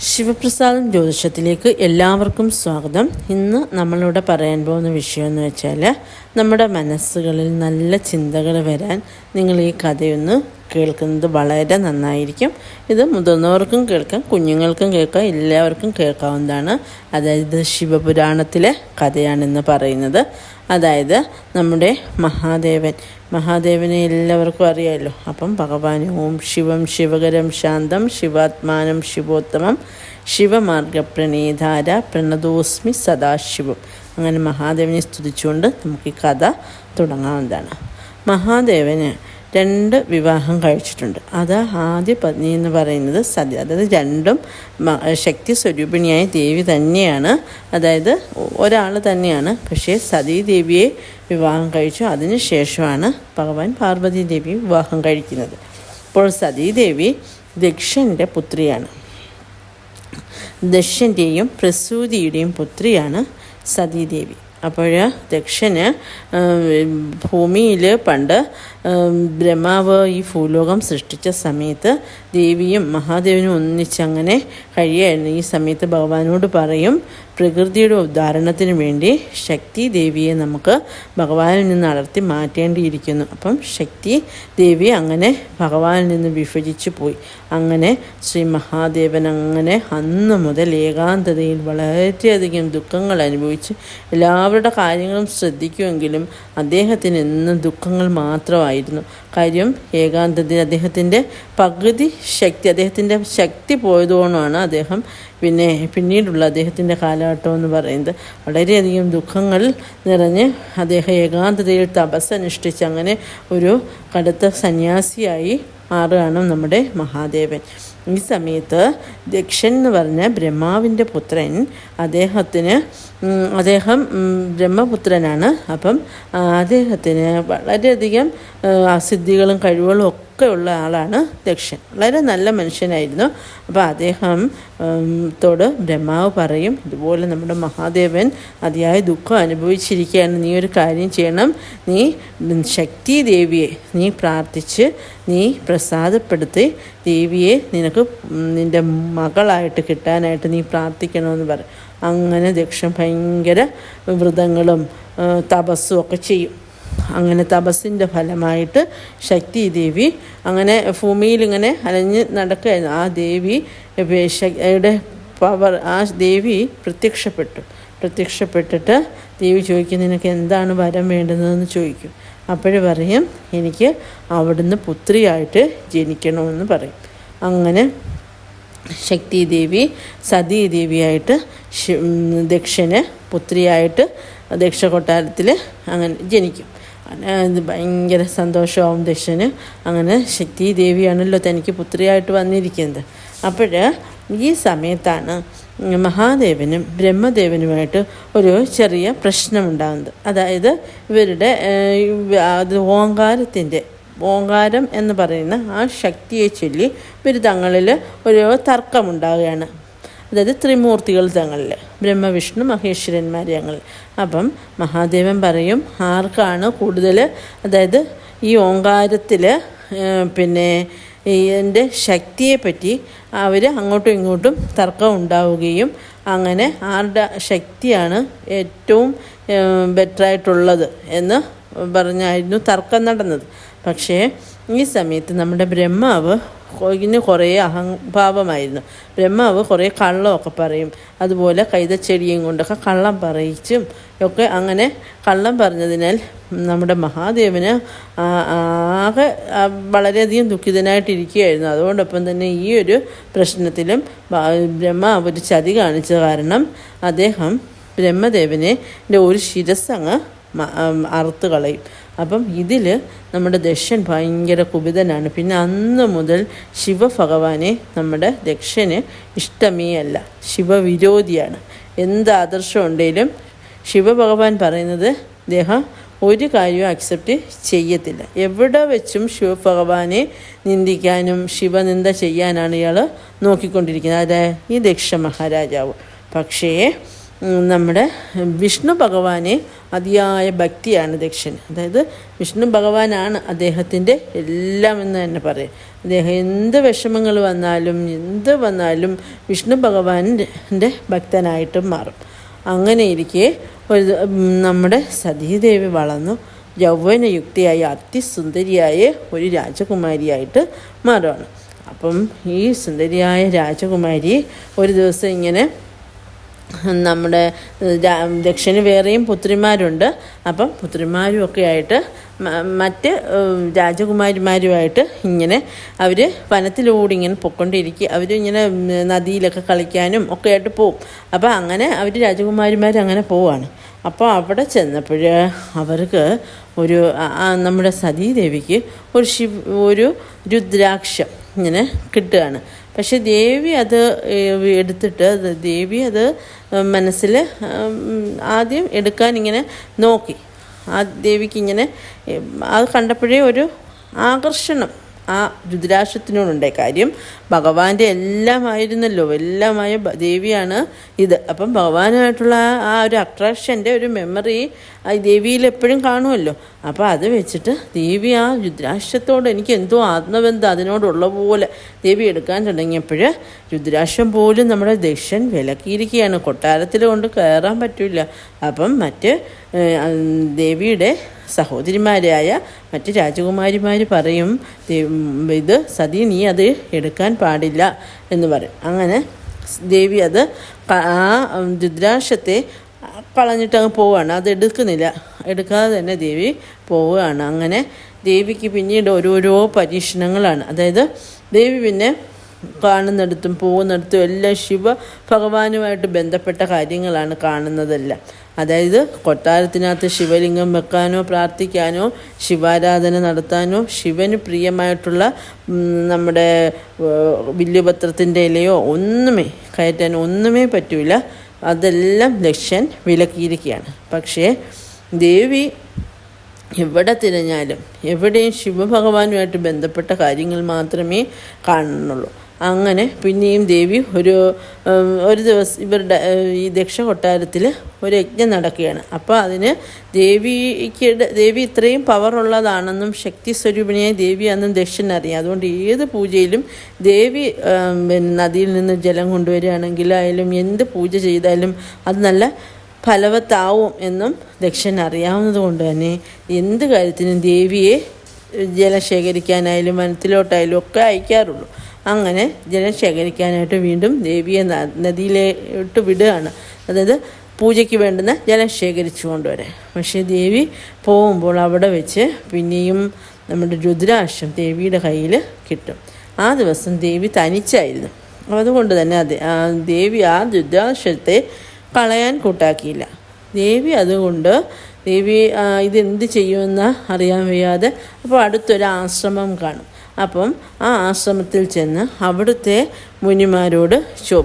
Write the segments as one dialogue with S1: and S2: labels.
S1: ശിവപ്രസാദം ജ്യോതിഷത്തിലേക്ക് എല്ലാവർക്കും സ്വാഗതം. ഇന്ന് നമ്മളിവിടെ പറയാൻ പോകുന്ന വിഷയം എന്ന് വെച്ചാൽ നമ്മുടെ മനസ്സുകളിൽ നല്ല ചിന്തകൾ വരാൻ നിങ്ങൾ ഈ കഥയൊന്ന് കേൾക്കുന്നത് വളരെ നന്നായിരിക്കും. ഇത് മുതിർന്നവർക്കും കേൾക്കാം കുഞ്ഞുങ്ങൾക്കും കേൾക്കാം എല്ലാവർക്കും കേൾക്കാവുന്നതാണ്. അതായത് ശിവപുരാണത്തിലെ കഥയാണെന്ന് പറയുന്നത്. അതായത് നമ്മുടെ മഹാദേവൻ മഹാദേവനെ എല്ലാവർക്കും അറിയാമല്ലോ അപ്പം ഭഗവാൻ ഓം ശിവം ശിവകരം ശാന്തം ശിവാത്മാനം ശിവോത്തമം ശിവമാർഗപ്രണീധാര പ്രണതോസ്മി സദാശിവം. അങ്ങനെ മഹാദേവനെ സ്തുതിച്ചുകൊണ്ട് നമുക്ക് ഈ കഥ തുടങ്ങാവുന്നതാണ്. മഹാദേവന് രണ്ട് വിവാഹം കഴിച്ചിട്ടുണ്ട്. അത് ആദ്യ പത്നി എന്ന് പറയുന്നത് സതി. അതായത് രണ്ടും ശക്തി സ്വരൂപിണിയായ ദേവി തന്നെയാണ്. അതായത് ഒരാൾ തന്നെയാണ്. പക്ഷേ സതീദേവിയെ വിവാഹം കഴിച്ചു. അതിന് ശേഷമാണ് ഭഗവാൻ പാർവതി ദേവി വിവാഹം കഴിക്കുന്നത്. അപ്പോൾ സതീദേവി ദക്ഷന്റെ പുത്രിയാണ്. ദക്ഷന്റെയും പ്രസൂതിയുടെയും പുത്രിയാണ് സതീദേവി അപ്പോൾ ദക്ഷന് ഭൂമിയിൽ പണ്ട് ബ്രഹ്മാവ് ഈ ഭൂലോകം സൃഷ്ടിച്ച സമയത്ത് ദേവിയും മഹാദേവനും ഒന്നിച്ചങ്ങനെ കഴിയായിരുന്നു ഈ സമയത്ത് ഭഗവാനോട് പറയും പ്രകൃതിയുടെ ഉദ്ധാരണത്തിന് വേണ്ടി ശക്തി ദേവിയെ നമുക്ക് ഭഗവാനിൽ നിന്ന് അടർത്തി മാറ്റേണ്ടിയിരിക്കുന്നു. അപ്പം ശക്തി ദേവി അങ്ങനെ ഭഗവാനിൽ നിന്ന് വിഭജിച്ചു പോയി. അങ്ങനെ ശ്രീ മഹാദേവൻ അങ്ങനെ അന്ന് മുതൽ ഏകാന്തതയിൽ വളരെയധികം ദുഃഖങ്ങൾ അനുഭവിച്ച് എല്ലാവരുടെ കാര്യങ്ങളും ശ്രദ്ധിക്കുമെങ്കിലും അദ്ദേഹത്തിന് എന്നും ദുഃഖങ്ങൾ മാത്രമായിരുന്നു. കാര്യം ഏകാന്തത അദ്ദേഹത്തിന്റെ പകുതി ശക്തി അദ്ദേഹത്തിന്റെ ശക്തി പോയതുകൊണ്ടാണ് അദ്ദേഹം പിന്നെ പിന്നീടുള്ള അദ്ദേഹത്തിന്റെ കാലഘട്ടം എന്ന് പറയുന്നത്. വളരെയധികം ദുഃഖങ്ങൾ നിറഞ്ഞ് അദ്ദേഹം ഏകാന്തതയിൽ തപസ്സനുഷ്ഠിച്ച് അങ്ങനെ ഒരു കടുത്ത സന്യാസിയായി മാറുകയാണ് നമ്മുടെ മഹാദേവൻ. ഈ സമയത്ത് ദക്ഷൻ എന്ന് പറഞ്ഞ ബ്രഹ്മാവിന്റെ പുത്രൻ അദ്ദേഹത്തിന് അദ്ദേഹം ബ്രഹ്മപുത്രനാണ്. അപ്പം അദ്ദേഹത്തിന് വളരെയധികം അസിദ്ധികളും കഴിവുകളും ഒക്കെ ഉള്ള ആളാണ് ദക്ഷൻ. വളരെ നല്ല മനുഷ്യനായിരുന്നു. അപ്പോൾ അദ്ദേഹം ഉം, തോട് ബ്രഹ്മാവ് പറയും ഇതുപോലെ നമ്മുടെ മഹാദേവൻ അതിയായ ദുഃഖം അനുഭവിച്ചിരിക്കുകയാണ്. നീ ഒരു കാര്യം ചെയ്യണം. നീ ശക്തി ദേവിയെ നീ പ്രാർത്ഥിച്ച് നീ പ്രസാദപ്പെടുത്തി ദേവിയെ നിനക്ക് നിന്റെ മകളായിട്ട് കിട്ടാനായിട്ട് നീ പ്രാർത്ഥിക്കണമെന്ന് പറയും അങ്ങനെ ദക്ഷൻ ഭയങ്കര വ്രതങ്ങളും തപസ്സും ഒക്കെ ചെയ്യും. അങ്ങനെ തപസ്സിന്റെ ഫലമായിട്ട് ശക്തി ദേവി അങ്ങനെ ഭൂമിയിൽ ഇങ്ങനെ അലഞ്ഞ് നടക്കുകയായിരുന്നു. ആ ദേവി യുടെ പവർ ആ ദേവി പ്രത്യക്ഷപ്പെട്ടു. പ്രത്യക്ഷപ്പെട്ടിട്ട് ദേവി ചോദിക്കും നിനക്ക് എന്താണ് വരം വേണ്ടുന്നതെന്ന് ചോദിക്കും. അപ്പോഴ് പറയും എനിക്ക് അവിടുന്ന് പുത്രിയായിട്ട് ജനിക്കണമെന്ന് പറയും. അങ്ങനെ ശക്തി ദേവി സതീ ദേവിയായിട്ട് ദക്ഷന് പുത്രിയായിട്ട് ദക്ഷ കൊട്ടാരത്തിൽ അങ്ങനെ ജനിക്കും. ഭയങ്കര സന്തോഷമാവും ദക്ഷന് അങ്ങനെ ശക്തി ദേവിയാണല്ലോ തനിക്ക് പുത്രിയായിട്ട് വന്നിരിക്കുന്നത്. അപ്പോൾ ഈ സമയത്താണ് മഹാദേവനും ബ്രഹ്മദേവനുമായിട്ട് ഒരു ചെറിയ പ്രശ്നമുണ്ടാകുന്നത്. അതായത് ഇവരുടെ അത് ഓങ്കാരത്തിന്റെ ഓങ്കാരം എന്ന് പറയുന്ന ആ ശക്തിയെ ചൊല്ലി ഇവർ തങ്ങളിൽ ഒരു തർക്കമുണ്ടാകുകയാണ് അതായത് ത്രിമൂർത്തികൾ തങ്ങളിൽ. ബ്രഹ്മവിഷ്ണു മഹേശ്വരന്മാർ ഞങ്ങൾ അപ്പം മഹാദേവൻ പറയും ആർക്കാണ് കൂടുതൽ അതായത് ഈ ഓങ്കാരത്തിൽ പിന്നെ എന്റെ ശക്തിയെപ്പറ്റി അവർ അങ്ങോട്ടും ഇങ്ങോട്ടും തർക്കം ഉണ്ടാവുകയും അങ്ങനെ ആരുടെ ശക്തിയാണ് ഏറ്റവും ബെറ്ററായിട്ടുള്ളത് എന്ന് പറഞ്ഞായിരുന്നു തർക്കം നടന്നത്. പക്ഷേ ഈ സമയത്ത് നമ്മുടെ ബ്രഹ്മാവ് ഇതിന് കുറേ അഹംഭാവമായിരുന്നു ബ്രഹ്മാവ് കുറേ കള്ളമൊക്കെ പറയും. അതുപോലെ കൈതച്ചെടിയും കൊണ്ടൊക്കെ കള്ളം പറയിച്ചും ഒക്കെ അങ്ങനെ കള്ളം പറഞ്ഞതിനാൽ നമ്മുടെ മഹാദേവന് ആകെ വളരെയധികം ദുഃഖിതനായിട്ടിരിക്കുകയായിരുന്നു. അതുകൊണ്ടൊപ്പം തന്നെ ഈ ഒരു പ്രശ്നത്തിലും ബ്രഹ്മാവ് ഒരു ചതി കാണിച്ച കാരണം അദ്ദേഹം ബ്രഹ്മദേവനെ ഒരു ശിരസ് അങ്ങ് മ- അറുത്ത് കളയും. അപ്പം ഇതിൽ നമ്മുടെ ദക്ഷൻ ഭയങ്കര കുപിതനാണ്. പിന്നെ അന്ന് മുതൽ ശിവഭഗവാനെ നമ്മുടെ ദക്ഷന് ഇഷ്ടമേ അല്ല ശിവവിരോധിയാണ്. എന്ത് ആദർശം ഉണ്ടെങ്കിലും ശിവഭഗവാൻ പറയുന്നത് അദ്ദേഹം ഒരു കാര്യവും അക്സെപ്റ്റ് ചെയ്യത്തില്ല. എവിടെ വെച്ചും ശിവഭഗവാനെ നിന്ദിക്കാനും ശിവനിന്ദ ചെയ്യാനാണ് ഇയാൾ നോക്കിക്കൊണ്ടിരിക്കുന്നത്. അതായത് ഈ ദക്ഷ മഹാരാജാവ്. പക്ഷേ നമ്മുടെ വിഷ്ണു ഭഗവാനെ അതിയായ ഭക്തിയാണ് ദക്ഷൻ. അതായത് വിഷ്ണു ഭഗവാനാണ് അദ്ദേഹത്തിന്റെ എല്ലാം എന്ന് തന്നെ പറയും. അദ്ദേഹം എന്ത് വിഷമങ്ങൾ വന്നാലും എന്ത് വന്നാലും വിഷ്ണു ഭഗവാന്റെ ഭക്തനായിട്ടും മാറും. അങ്ങനെ ഇരിക്കെ ഒരു നമ്മുടെ സതീദേവി വളർന്നു. യൗവനയുക്തിയായ അതിസുന്ദരിയായ ഒരു രാജകുമാരിയായിട്ട് മാറുകയാണ് അപ്പം ഈ സുന്ദരിയായ രാജകുമാരി ഒരു ദിവസം ഇങ്ങനെ നമ്മുടെ ദക്ഷിണ വേറെയും പുത്രിമാരുണ്ട്. അപ്പം പുത്രിമാരും ഒക്കെ ആയിട്ട് മറ്റ് രാജകുമാരിമാരുമായിട്ട് ഇങ്ങനെ അവർ വനത്തിലൂടെ ഇങ്ങനെ പൊക്കൊണ്ടിരിക്കുക അവരിങ്ങനെ നദിയിലൊക്കെ കളിക്കാനും ഒക്കെ ആയിട്ട് പോവും. അപ്പോൾ അങ്ങനെ അവർ രാജകുമാരിമാർ അങ്ങനെ പോവാണ്. അപ്പോൾ അവിടെ ചെന്നപ്പോൾ അവർക്ക് ഒരു നമ്മുടെ സതീദേവിക്ക് ഒരു ഒരു രുദ്രാക്ഷം ഇങ്ങനെ കിട്ടുകയാണ്. പക്ഷെ ദേവി അത് എടുത്തിട്ട് ദേവി അത് മനസ്സിൽ ആദ്യം എടുക്കാൻ ഇങ്ങനെ നോക്കി. ആ ദേവിക്ക് ഇങ്ങനെ അത് കണ്ടപ്പോഴേ ഒരു ആകർഷണം ആ രുദ്രാക്ഷത്തിനോടുണ്ടായി കാര്യം. ഭഗവാന്റെ എല്ലാമായിരുന്നല്ലോ എല്ലാമായ ദേവിയാണ് ഇത്. അപ്പം ഭഗവാനായിട്ടുള്ള ആ- ഒരു അട്രാക്ഷന്റെ ഒരു മെമ്മറി ആ ദേവിയിൽ എപ്പോഴും കാണുമല്ലോ. അപ്പോൾ അത് വെച്ചിട്ട് ദേവി ആ രുദ്രാക്ഷത്തോട് എനിക്ക് എന്തോ ആത്മബന്ധം അതിനോടുള്ള പോലെ ദേവി എടുക്കാൻ തുടങ്ങിയപ്പോൾ രുദ്രാക്ഷം പോലും നമ്മുടെ ദക്ഷൻ വിലക്കിയിരിക്കുകയാണ്. കൊട്ടാരത്തിൽ കൊണ്ട് കയറാൻ പറ്റില്ല അപ്പം മറ്റ് ദേവിയുടെ സഹോദരിമാരായ മറ്റ് രാജകുമാരിമാർ പറയും ഇത് സതി നീ അത് എടുക്കാൻ പാടില്ല എന്ന് പറയും. അങ്ങനെ ദേവി അത് ആ രുദ്രാക്ഷത്തെ കളഞ്ഞിട്ട് അങ്ങ് പോവുകയാണ്. അത് എടുക്കുന്നില്ല. എടുക്കാതെ തന്നെ ദേവി പോവുകയാണ്. അങ്ങനെ ദേവിക്ക് പിന്നീട് ഓരോരോ പരീക്ഷണങ്ങളാണ്. അതായത് ദേവി പിന്നെ കാണുന്നിടത്തും പോകുന്നിടത്തും എല്ലാം ശിവ ഭഗവാനുമായിട്ട് ബന്ധപ്പെട്ട കാര്യങ്ങളാണ് കാണുന്നതെല്ലാം. അതായത് കൊട്ടാരത്തിനകത്ത് ശിവലിംഗം വെക്കാനോ പ്രാർത്ഥിക്കാനോ ശിവാരാധന നടത്താനോ ശിവന് പ്രിയമായിട്ടുള്ള നമ്മുടെ വില്ലുപത്രത്തിന്റെ ഇലയോ ഒന്നുമേ കയറ്റാൻ ഒന്നുമേ പറ്റൂല. അതെല്ലാം ലക്ഷ്യൻ വിലക്കിയിരിക്കുകയാണ്. പക്ഷേ ദേവി എവിടെ തിരഞ്ഞാലും എവിടെയും ശിവഭഗവാനുമായിട്ട് ബന്ധപ്പെട്ട കാര്യങ്ങൾ മാത്രമേ കാണുന്നുള്ളൂ. അങ്ങനെ പിന്നെയും ദേവി ഒരു ഒരു ദിവസം ഇവരുടെ ഈ ദക്ഷ കൊട്ടാരത്തിൽ ഒരു യജ്ഞം നടക്കുകയാണ്. അപ്പോൾ അതിന് ദേവിക്ക് ദേവി ഇത്രയും പവറുള്ളതാണെന്നും ശക്തി സ്വരൂപിണിയായ ദേവിയാണെന്നും ദക്ഷൻ അറിയാം. അതുകൊണ്ട് ഏത് പൂജയിലും ദേവി പിന്നെ നദിയിൽ നിന്ന് ജലം കൊണ്ടുവരികയാണെങ്കിലായാലും എന്ത് പൂജ ചെയ്താലും അത് നല്ല ഫലവത്താവും എന്നും ദക്ഷൻ അറിയാവുന്നത് കൊണ്ട് തന്നെ എന്ത് കാര്യത്തിനും ദേവിയെ ജലം ശേഖരിക്കാനായാലും വനത്തിലോട്ടായാലും ഒക്കെ അയക്കാറുള്ളൂ. അങ്ങനെ ജലം ശേഖരിക്കാനായിട്ട് വീണ്ടും ദേവിയെ നദിയിലോട്ട് വിടുകയാണ്. അതായത് പൂജയ്ക്ക് വേണ്ടുന്ന ജലം ശേഖരിച്ചു കൊണ്ടുവരാം പക്ഷേ ദേവി പോകുമ്പോൾ അവിടെ വെച്ച് പിന്നെയും നമ്മുടെ രുദ്രാക്ഷം ദേവിയുടെ കയ്യിൽ കിട്ടും. ആ ദിവസം ദേവി തനിച്ചായിരുന്നു. അതുകൊണ്ട് തന്നെ അത് ദേവി ആ രുദ്രാക്ഷത്തെ കളയാൻ കൂട്ടാക്കിയില്ല. ദേവി അതുകൊണ്ട് ദേവി ഇതെന്ത് ചെയ്യുമെന്ന് അറിയാൻ വയ്യാതെ അപ്പോൾ അടുത്തൊരു ആശ്രമം കാണും. അപ്പം ആ ആശ്രമത്തിൽ ചെന്ന് അവിടുത്തെ മുനിമാരോട്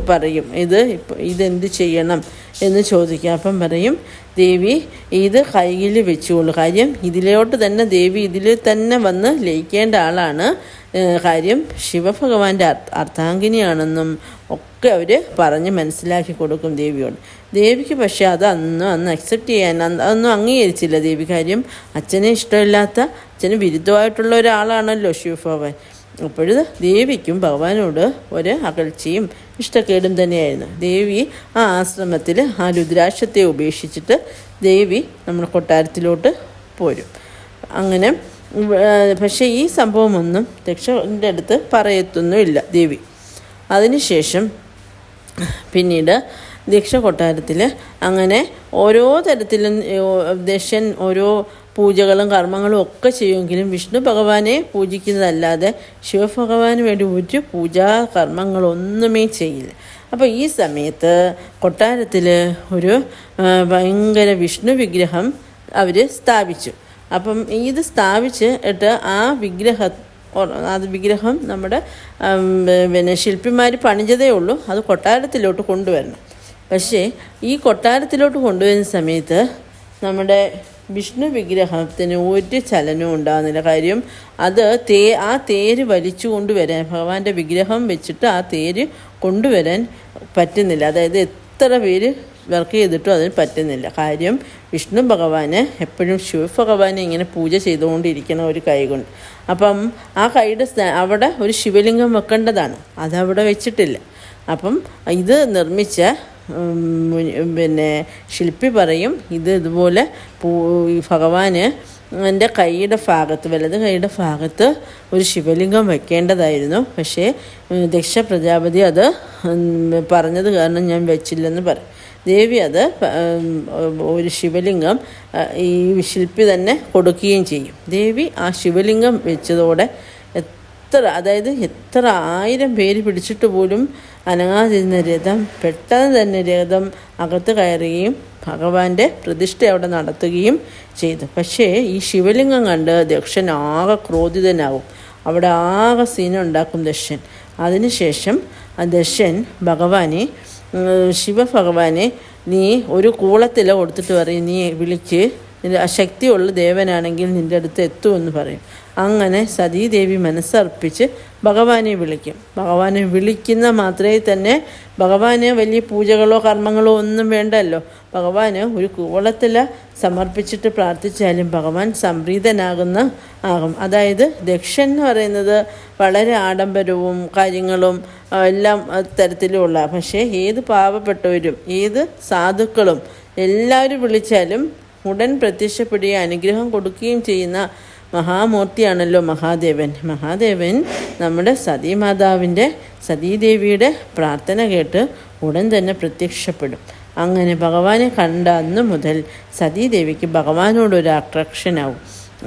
S1: പറയും ഇത് ഇപ്പം ഇതെന്ത് ചെയ്യണം? എന്ന് ചോദിക്കുക അപ്പം പറയും ദേവി ഇത് കയ്യിൽ വെച്ചുകൊള്ളു കാര്യം ഇതിലോട്ട് തന്നെ ദേവി ഇതിൽ തന്നെ വന്ന് ലയിക്കേണ്ട ആളാണ്. കാര്യം ശിവഭഗവാന്റെ അർ- അർത്ഥാംഗിനിയാണെന്നും ഒക്കെ അവർ പറഞ്ഞ് മനസ്സിലാക്കി കൊടുക്കും ദേവിയോട്. ദേവിക്ക് പക്ഷേ അത് അന്നും അന്ന് അക്സെപ്റ്റ് ചെയ്യാൻ അതൊന്നും അംഗീകരിച്ചില്ല ദേവി. കാര്യം അച്ഛനെ ഇഷ്ടമില്ലാത്ത അച്ഛന് വിരുദ്ധമായിട്ടുള്ള ഒരാളാണല്ലോ ശിവഭഗവാൻ. അപ്പോഴത് ദേവിക്കും ഭഗവാനോട് ഒരു അകൽച്ചയും ഇഷ്ടക്കേടും തന്നെയായിരുന്നു. ദേവി ആ ആശ്രമത്തിൽ ആ രുദ്രാക്ഷത്തെ ഉപേക്ഷിച്ചിട്ട് ദേവി നമ്മുടെ കൊട്ടാരത്തിലോട്ട് പോരും. അങ്ങനെ പക്ഷേ ഈ സംഭവമൊന്നും ദക്ഷന്റെ അടുത്ത് പറയത്തൊന്നുമില്ല ദേവി. അതിനുശേഷം പിന്നീട് ദീക്ഷ കൊട്ടാരത്തിൽ അങ്ങനെ ഓരോ തരത്തിലും ദക്ഷൻ ഓരോ പൂജകളും കർമ്മങ്ങളും ഒക്കെ ചെയ്യുമെങ്കിലും വിഷ്ണു ഭഗവാനെ പൂജിക്കുന്നതല്ലാതെ ശിവഭഗവാന് വേണ്ടി ഒരു പൂജാ കർമ്മങ്ങളൊന്നുമേ ചെയ്യില്ല. അപ്പോൾ ഈ സമയത്ത് കൊട്ടാരത്തിൽ ഒരു ഭയങ്കര വിഷ്ണു വിഗ്രഹം അവർ സ്ഥാപിച്ചു. അപ്പം ഇത് സ്ഥാപിച്ച് ഇട്ട് ആ വിഗ്രഹ അത് വിഗ്രഹം നമ്മുടെ പിന്നെ ശില്പിമാർ പണിഞ്ഞതേ ഉള്ളൂ. അത് കൊട്ടാരത്തിലോട്ട് കൊണ്ടുവരണം. പക്ഷേ ഈ കൊട്ടാരത്തിലോട്ട് കൊണ്ടുവരുന്ന സമയത്ത് നമ്മുടെ വിഷ്ണു വിഗ്രഹത്തിന് ഒരു ചലനവും ഉണ്ടാകുന്നില്ല. കാര്യം അത് തേ ആ തേര് വലിച്ചു കൊണ്ടുവരാൻ ഭഗവാന്റെ വിഗ്രഹം വെച്ചിട്ട് ആ തേര് കൊണ്ടുവരാൻ പറ്റുന്നില്ല. അതായത് എത്ര പേര് വർക്ക് ചെയ്തിട്ടും അതിന് പറ്റുന്നില്ല. കാര്യം വിഷ്ണു ഭഗവാന് എപ്പോഴും ശിവഭഗവാനെ ഇങ്ങനെ പൂജ ചെയ്തുകൊണ്ടിരിക്കണം ഒരു കൈ കൊണ്ട്. അപ്പം ആ കൈയുടെ അവിടെ ഒരു ശിവലിംഗം വെക്കേണ്ടതാണ്. അതവിടെ വെച്ചിട്ടില്ല. അപ്പം ഇത് നിർമ്മിച്ച പിന്നെ ശില്പി പറയും ഇത് ഇതുപോലെ പൂ ഭഗവാന് എന്റെ കൈയുടെ ഭാഗത്ത് വലത് കൈയുടെ ഭാഗത്ത് ഒരു ശിവലിംഗം വെക്കേണ്ടതായിരുന്നു. പക്ഷേ ദക്ഷ പ്രജാപതി അത് പറഞ്ഞത് കാരണം ഞാൻ വെച്ചില്ലെന്ന് പറയും. ദേവി അത് ഒരു ശിവലിംഗം ഈ ശില്പി തന്നെ കൊടുക്കുകയും ചെയ്യും. ദേവി ആ ശിവലിംഗം വെച്ചതോടെ എത്ര അതായത് എത്ര ആയിരം പേര് പിടിച്ചിട്ട് പോലും അനങ്ങാതിരുന്ന രഥം പെട്ടെന്ന് തന്നെ രഥം അകത്ത് കയറുകയും ഭഗവാന്റെ പ്രതിഷ്ഠ അവിടെ നടത്തുകയും ചെയ്തു. പക്ഷേ ഈ ശിവലിംഗം കണ്ട് ദക്ഷൻ ആകെ ക്രോധിതനാകും അവിടെ ആകെ സീനുണ്ടാക്കും ദക്ഷൻ. അതിനുശേഷം ആ ദക്ഷൻ ഭഗവാനെ ശിവഭഗവാനെ നീ ഒരു കൂളത്തില കൊടുത്തിട്ട് പറയും നീ വിളിച്ച് നിന്റെ അശക്തിയുള്ള ശക്തിയുള്ള ദേവനാണെങ്കിൽ നിന്റെ അടുത്ത് എത്തുമെന്ന് പറയും. അങ്ങനെ സതീദേവി മനസ്സർപ്പിച്ച് ഭഗവാനെ വിളിക്കും. ഭഗവാനെ വിളിക്കുന്ന മാത്രമേ തന്നെ ഭഗവാന് വലിയ പൂജകളോ കർമ്മങ്ങളോ ഒന്നും വേണ്ടല്ലോ. ഭഗവാന് ഒരു കൂവളത്തിൽ സമർപ്പിച്ചിട്ട് പ്രാർത്ഥിച്ചാലും ഭഗവാൻ സംപ്രീതനാകുന്ന ആകും. അതായത് ദക്ഷൻ എന്ന് പറയുന്നത് വളരെ ആഡംബരവും കാര്യങ്ങളും എല്ലാം തരത്തിലുമുള്ള പക്ഷേ ഏത് പാവപ്പെട്ടവരും ഏത് സാധുക്കളും എല്ലാവരും വിളിച്ചാലും ഉടൻ പ്രത്യക്ഷപ്പെടുകയും അനുഗ്രഹം കൊടുക്കുകയും ചെയ്യുന്ന മഹാമൂർത്തിയാണല്ലോ മഹാദേവൻ. മഹാദേവൻ നമ്മുടെ സതീമാതാവിന്റെ സതീദേവിയുടെ പ്രാർത്ഥന കേട്ട് ഉടൻ തന്നെ പ്രത്യക്ഷപ്പെടും. അങ്ങനെ ഭഗവാനെ കണ്ട അന്ന് മുതൽ സതീദേവിക്ക് ഭഗവാനോടൊരു അട്രാക്ഷനാവും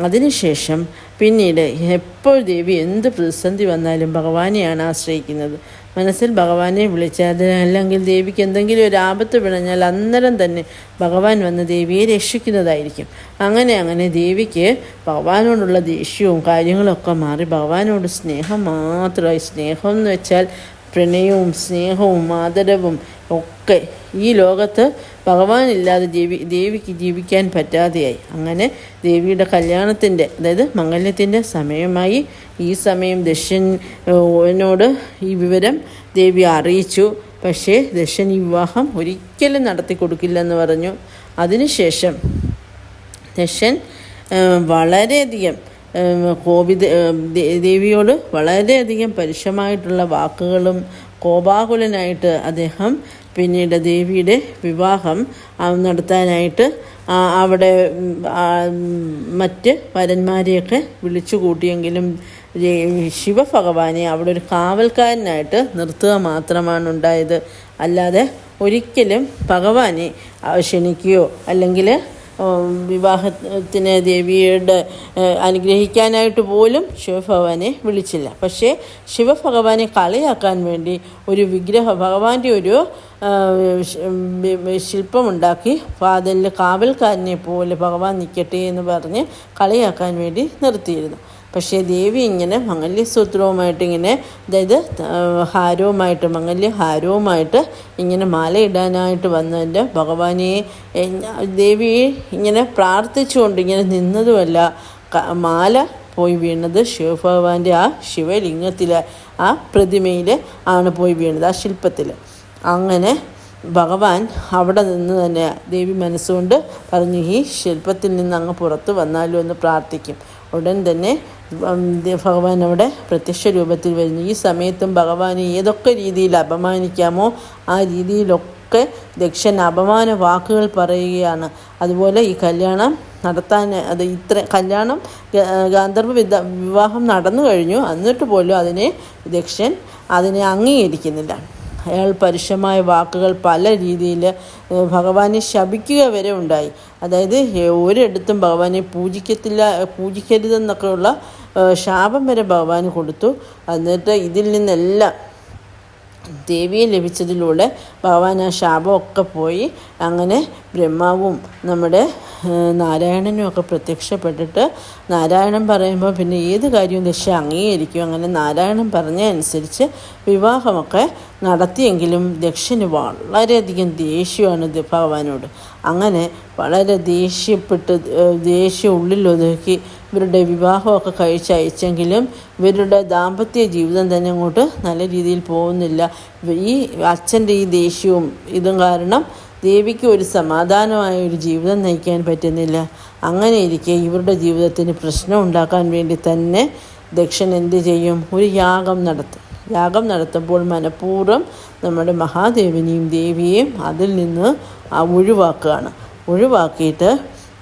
S1: അതിനുശേഷം പിന്നീട് എപ്പോൾ ദേവി എന്ത് പ്രതിസന്ധി വന്നാലും ഭഗവാനെയാണ് ആശ്രയിക്കുന്നത്. മനസ്സിൽ ഭഗവാനെ വിളിച്ചത് അല്ലെങ്കിൽ ദേവിക്ക് എന്തെങ്കിലും ഒരു ആപത്ത് പിണഞ്ഞാൽ അന്നേരം തന്നെ ഭഗവാൻ വന്ന് ദേവിയെ രക്ഷിക്കുന്നതായിരിക്കും. അങ്ങനെ അങ്ങനെ ദേവിക്ക് ഭഗവാനോടുള്ള ദേഷ്യവും കാര്യങ്ങളൊക്കെ മാറി ഭഗവാനോട് സ്നേഹം മാത്രമായി. സ്നേഹം എന്ന് വെച്ചാൽ പ്രണയവും സ്നേഹവും ആദരവും ഒക്കെ ഈ ലോകത്ത് ഭഗവാനില്ലാതെ ജീവി ദേവിക്ക് ജീവിക്കാൻ പറ്റാതെയായി. അങ്ങനെ ദേവിയുടെ കല്യാണത്തിന്റെ അതായത് മംഗല്യത്തിന്റെ സമയമായി ഈ സമയം ദക്ഷ്യനോട് ഈ വിവരം ദേവി അറിയിച്ചു. പക്ഷേ ദക്ഷൻ ഈ വിവാഹം ഒരിക്കലും നടത്തി കൊടുക്കില്ലെന്ന് പറഞ്ഞു. അതിനുശേഷം ദക്ഷൻ വളരെയധികം കോപിത ദേവിയോട് വളരെയധികം പരുഷമായിട്ടുള്ള വാക്കുകളും കോപാകുലനായിട്ട് അദ്ദേഹം പിന്നീട് ദേവിയുടെ വിവാഹം നടത്താനായിട്ട് അവിടെ മറ്റ് വരന്മാരെയൊക്കെ വിളിച്ചു കൂട്ടിയെങ്കിലും ശിവഭഗവാനെ അവിടെ ഒരു കാവൽക്കാരനായിട്ട് നിർത്തുക മാത്രമാണ് ഉണ്ടായത്. അല്ലാതെ ഒരിക്കലും ഭഗവാനെ ക്ഷണിക്കുകയോ അല്ലെങ്കിൽ വിവാഹത്തിന് ദേവിയുടെ അനുഗ്രഹിക്കാനായിട്ട് പോലും ശിവഭഗവാനെ വിളിച്ചില്ല. പക്ഷേ ശിവഭഗവാനെ കളിയാക്കാൻ വേണ്ടി ഒരു വിഗ്രഹ ഭഗവാന്റെ ഒരു ശില്പമുണ്ടാക്കി വാതിലിൽ കാവൽക്കാരനെ പോലെ ഭഗവാൻ നിൽക്കട്ടെ എന്ന് പറഞ്ഞ് കളിയാക്കാൻ വേണ്ടി നിർത്തിയിരുന്നു. പക്ഷേ ദേവി ഇങ്ങനെ മംഗല്യസൂത്രവുമായിട്ട് ഇങ്ങനെ അതായത് ഹാരവുമായിട്ട് മംഗല്യ ഹാരവുമായിട്ട് ഇങ്ങനെ മാലയിടാനായിട്ട് വന്നതിന്റെ ഭഗവാനെ ദേവി ഇങ്ങനെ പ്രാർത്ഥിച്ചുകൊണ്ട് ഇങ്ങനെ നിന്നതുമല്ല. മാല പോയി വീണത് ശിവഭഗവാന്റെ ആ ശിവലിംഗത്തിൽ ആ പ്രതിമയിൽ ആണ് പോയി വീണത് ആ ശില്പത്തിൽ. അങ്ങനെ ഭഗവാൻ അവിടെ നിന്ന് തന്നെ ദേവി മനസ്സുകൊണ്ട് പറഞ്ഞു ഈ ശില്പത്തിൽ നിന്ന് അങ്ങ് പുറത്ത് വന്നാലോ എന്ന് പ്രാർത്ഥിക്കും. ഉടൻ തന്നെ ഭഗവാൻ അവിടെ പ്രത്യക്ഷ രൂപത്തിൽ വരുന്നു. ഈ സമയത്തും ഭഗവാനെ ഏതൊക്കെ രീതിയിൽ അപമാനിക്കാമോ ആ രീതിയിലൊക്കെ ദക്ഷൻ അപമാന വാക്കുകൾ പറയുകയാണ്. അതുപോലെ ഈ കല്യാണം നടത്താൻ അത് ഇത്ര കല്യാണം ഗാന്ധർവ വിവാഹം നടന്നു കഴിഞ്ഞു. എന്നിട്ട് പോലും അതിനെ ദക്ഷൻ അതിനെ അംഗീകരിക്കുന്നില്ല. അയാൾ പരുഷമായ വാക്കുകൾ പല രീതിയിൽ ഭഗവാനെ ശപിക്കുക വരെ ഉണ്ടായി. അതായത് ഒരിടത്തും ഭഗവാനെ പൂജിക്കത്തില്ല പൂജിക്കരുതെന്നൊക്കെയുള്ള ശാപം വരെ ഭഗവാൻ കൊടുത്തു. എന്നിട്ട് ഇതിൽ നിന്നെല്ലാം ദേവിയെ ലഭിച്ചതിലൂടെ ഭഗവാൻ ആ ശാപമൊക്കെ പോയി. അങ്ങനെ ബ്രഹ്മാവും നമ്മുടെ നാരായണനും ഒക്കെ പ്രത്യക്ഷപ്പെട്ടിട്ട് നാരായണൻ പറയുമ്പോൾ പിന്നെ ഏത് കാര്യവും ദശ അംഗീകരിക്കും. അങ്ങനെ നാരായണൻ പറഞ്ഞ അനുസരിച്ച് വിവാഹമൊക്കെ നടത്തിയെങ്കിലും ദക്ഷന് വളരെയധികം ദേഷ്യമാണ് ഭഗവാനോട്. അങ്ങനെ വളരെ ദേഷ്യപ്പെട്ട് ദേഷ്യം ഉള്ളിലൊതുക്കി ഇവരുടെ വിവാഹമൊക്കെ കഴിച്ചയച്ചെങ്കിലും ഇവരുടെ ദാമ്പത്യ ജീവിതം തന്നെ അങ്ങോട്ട് നല്ല രീതിയിൽ പോകുന്നില്ല. ഈ അച്ഛന്റെ ഈ ദേഷ്യവും ഇതും കാരണം ദേവിക്ക് ഒരു സമാധാനമായ ഒരു ജീവിതം നയിക്കാൻ പറ്റുന്നില്ല. അങ്ങനെ ഇരിക്കെ ഇവരുടെ ജീവിതത്തിന് പ്രശ്നം ഉണ്ടാക്കാൻ വേണ്ടി തന്നെ ദക്ഷൻ എന്ത് ചെയ്യും? ഒരു യാഗം നടത്തും. യാഗം നടത്തുമ്പോൾ മനഃപൂർവം നമ്മുടെ മഹാദേവനെയും ദേവിയെയും അതിൽ നിന്ന് ഒഴിവാക്കുകയാണ്. ഒഴിവാക്കിയിട്ട്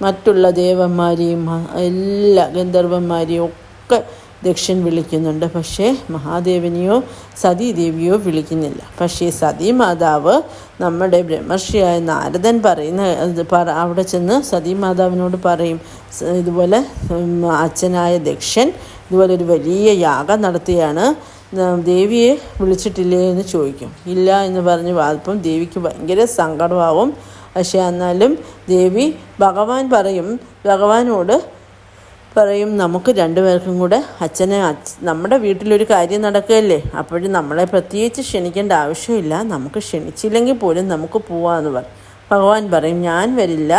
S1: മറ്റുള്ള ദേവന്മാരെയും എല്ലാ ഗന്ധർവന്മാരെയും ഒക്കെ ദക്ഷൻ വിളിക്കുന്നുണ്ട്. പക്ഷേ മഹാദേവനെയോ സതീദേവിയോ വിളിക്കുന്നില്ല. പക്ഷേ സതീ മാതാവ് നമ്മുടെ ബ്രഹ്മർഷിയായ നാരദൻ പറയുന്ന പറ അവിടെ ചെന്ന് സതീ മാതാവിനോട് പറയും ഇതുപോലെ അച്ഛനായ ദക്ഷൻ ഇതുപോലെ ഒരു വലിയ യാഗം നടത്തിയാണ്. ദേവിയെ വിളിച്ചിട്ടില്ലേ? എന്ന് ചോദിക്കും. ഇല്ല എന്ന് പറഞ്ഞ് അപ്പം ദേവിക്ക് ഭയങ്കര സങ്കടമാവും. പക്ഷേ എന്നാലും ദേവി ഭഗവാൻ പറയും ഭഗവാനോട് പറയും നമുക്ക് രണ്ടുപേർക്കും കൂടെ അച്ഛനെ അച്ഛ നമ്മുടെ വീട്ടിലൊരു കാര്യം നടക്കുകയല്ലേ? അപ്പോഴും നമ്മളെ പ്രത്യേകിച്ച് ക്ഷണിക്കേണ്ട ആവശ്യമില്ല. നമുക്ക് ക്ഷണിച്ചില്ലെങ്കിൽ പോലും നമുക്ക് പോവാമെന്ന് പറയും ഭഗവാൻ പറയും ഞാൻ വരില്ല.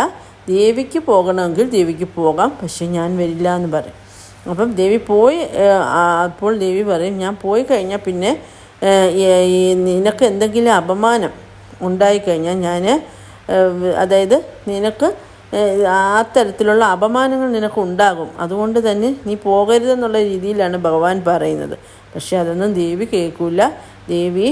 S1: ദേവിക്ക് പോകണമെങ്കിൽ ദേവിക്ക് പോകാം. പക്ഷെ ഞാൻ വരില്ല എന്ന് പറയും. അപ്പം ദേവി പോയി അപ്പോൾ ദേവി പറയും ഞാൻ പോയി കഴിഞ്ഞാൽ പിന്നെ നിനക്ക് എന്തെങ്കിലും അപമാനം ഉണ്ടായിക്കഴിഞ്ഞാൽ ഞാൻ അതായത് നിനക്ക് ആ തരത്തിലുള്ള അപമാനങ്ങൾ നിനക്ക് ഉണ്ടാകും അതുകൊണ്ട് തന്നെ നീ പോകരുതെന്നുള്ള രീതിയിലാണ് ഭഗവാൻ പറയുന്നത്. പക്ഷെ അതൊന്നും ദേവി കേൾക്കില്ല ദേവി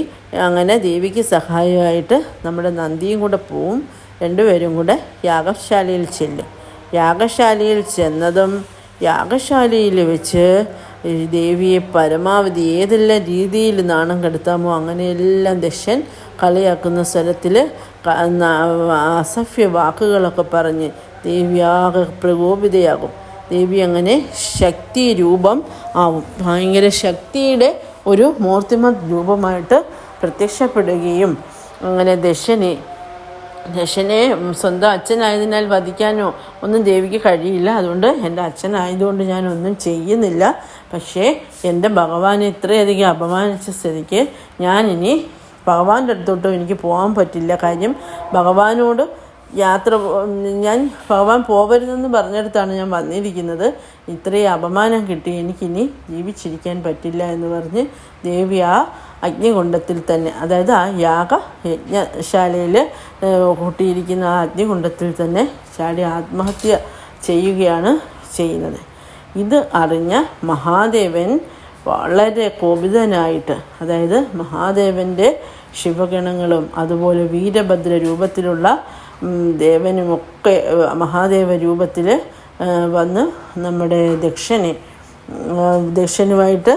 S1: അങ്ങനെ ദേവിക്ക് സഹായമായിട്ട് നമ്മുടെ നന്ദിയും കൂടെ പോവും. രണ്ടുപേരും കൂടെ യാഗശാലയിൽ ചെല്ലും. യാഗശാലയിൽ ചെന്നതും യാഗശാലയിൽ വെച്ച് ദേവിയെ പരമാവധി ഏതെല്ലാം രീതിയിൽ നാണം കെടുത്താമോ അങ്ങനെയെല്ലാം ദക്ഷൻ കളിയാക്കുന്ന സ്വരത്തിൽ അസഭ്യ വാക്കുകളൊക്കെ പറഞ്ഞ് ദേവി ആകെ പ്രകോപിതയാകും. ദേവി അങ്ങനെ ശക്തി രൂപം ആവും. ഭയങ്കര ശക്തിയുടെ ഒരു മൂർത്തിമ രൂപമായിട്ട് പ്രത്യക്ഷപ്പെടുകയും അങ്ങനെ ദശനെ ദശനെ സ്വന്തം അച്ഛനായതിനാൽ വധിക്കാനോ ഒന്നും ദേവിക്ക് കഴിയില്ല. അതുകൊണ്ട് എന്റെ അച്ഛനായതുകൊണ്ട് ഞാനൊന്നും ചെയ്യുന്നില്ല. പക്ഷേ എന്റെ ഭഗവാനെ ഇത്രയധികം അപമാനിച്ച സ്ഥിതിക്ക് ഞാനിനി ഭഗവാന്റെ അടുത്തോട്ടും എനിക്ക് പോകാൻ പറ്റില്ല. കാര്യം ഭഗവാനോട് യാത്ര ഞാൻ ഭഗവാൻ പോകരുതെന്ന് പറഞ്ഞെടുത്താണ് ഞാൻ വന്നിരിക്കുന്നത്. ഇത്രയും അപമാനം കിട്ടി. എനിക്കിനി ജീവിച്ചിരിക്കാൻ പറ്റില്ല എന്ന് പറഞ്ഞ് ദേവി ആ അഗ്നികുണ്ഡത്തിൽ തന്നെ അതായത് ആ യാഗ യജ്ഞശാലയിൽ കൂട്ടിയിരിക്കുന്ന ആ അഗ്നികുണ്ഡത്തിൽ തന്നെ ചാടി ആത്മഹത്യ ചെയ്യുകയാണ് ചെയ്യുന്നത്. ഇത് അറിഞ്ഞ മഹാദേവൻ വളരെ കോപിതനായിട്ട് അതായത് മഹാദേവന്റെ ശിവഗണങ്ങളും അതുപോലെ വീരഭദ്ര രൂപത്തിലുള്ള ദേവനുമൊക്കെ മഹാദേവ രൂപത്തിൽ വന്ന് നമ്മുടെ ദക്ഷനെ ദക്ഷനുമായിട്ട്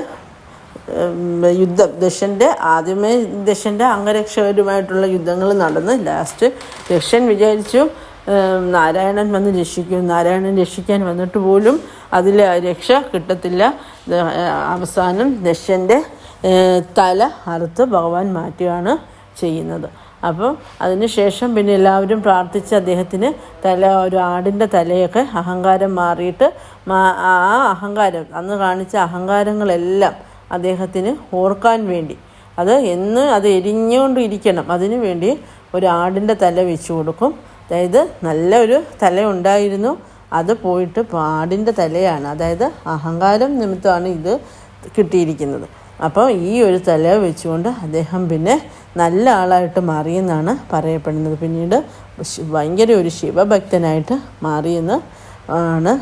S1: യുദ്ധം. ദക്ഷന്റെ ആദ്യമേ ദക്ഷന്റെ അംഗരക്ഷകരുമായിട്ടുള്ള യുദ്ധങ്ങൾ നടന്ന് ലാസ്റ്റ് ദക്ഷൻ വിചാരിച്ചു നാരായണൻ വന്ന് രക്ഷിക്കും. നാരായണൻ രക്ഷിക്കാൻ വന്നിട്ട് പോലും അതിൽ രക്ഷ കിട്ടത്തില്ല. അവസാനം ഏഹ്, തല അറുത്ത് ഭഗവാൻ മാറ്റുകയാണ് ചെയ്യുന്നത്. അപ്പം അതിനുശേഷം പിന്നെ എല്ലാവരും പ്രാർത്ഥിച്ച് അദ്ദേഹത്തിന് തല ഒരു ആടിന്റെ തലയൊക്കെ അഹങ്കാരം മാറിയിട്ട് ആ അഹങ്കാരം അന്ന് കാണിച്ച അഹങ്കാരങ്ങളെല്ലാം അദ്ദേഹത്തിന് ഓർക്കാൻ വേണ്ടി അത് എന്ന് അത് എരിഞ്ഞുകൊണ്ടിരിക്കണം. അതിനു വേണ്ടി ഒരു ആടിന്റെ തല വെച്ച് കൊടുക്കും. അതായത് നല്ലൊരു തല ഉണ്ടായിരുന്നു. അത് പോയിട്ട് ആടിന്റെ തലയാണ്. അതായത് അഹങ്കാരം നിമിത്തമാണ് ഇത് കിട്ടിയിരിക്കുന്നത്. അപ്പോൾ ഈ ഒരു തല വെച്ചുകൊണ്ട് അദ്ദേഹം പിന്നെ നല്ല ആളായിട്ട് മാറിയെന്നാണ് പറയപ്പെടുന്നത്. പിന്നീട് ഭയങ്കര ഒരു ശിവഭക്തനായിട്ട് മാറിയെന്ന് ആണ്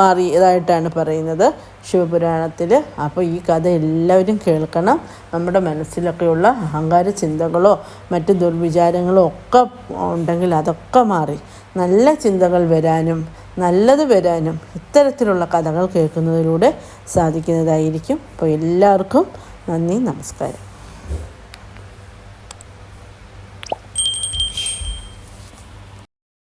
S1: മാറിയതായിട്ടാണ് പറയുന്നത് ശിവപുരാണത്തിൽ അപ്പോൾ ഈ കഥ എല്ലാവരും കേൾക്കണം. നമ്മുടെ മനസ്സിലൊക്കെയുള്ള അഹങ്കാര ചിന്തകളോ മറ്റ് ദുർവിചാരങ്ങളോ ഒക്കെ ഉണ്ടെങ്കിൽ അതൊക്കെ മാറി. നല്ല ചിന്തകൾ വരാനും നല്ലത് വരാനും ഇത്തരത്തിലുള്ള കഥകൾ കേൾക്കുന്നതിലൂടെ സാധിക്കുന്നതായിരിക്കും. അപ്പോൾ എല്ലാവർക്കും നന്ദി നമസ്കാരം.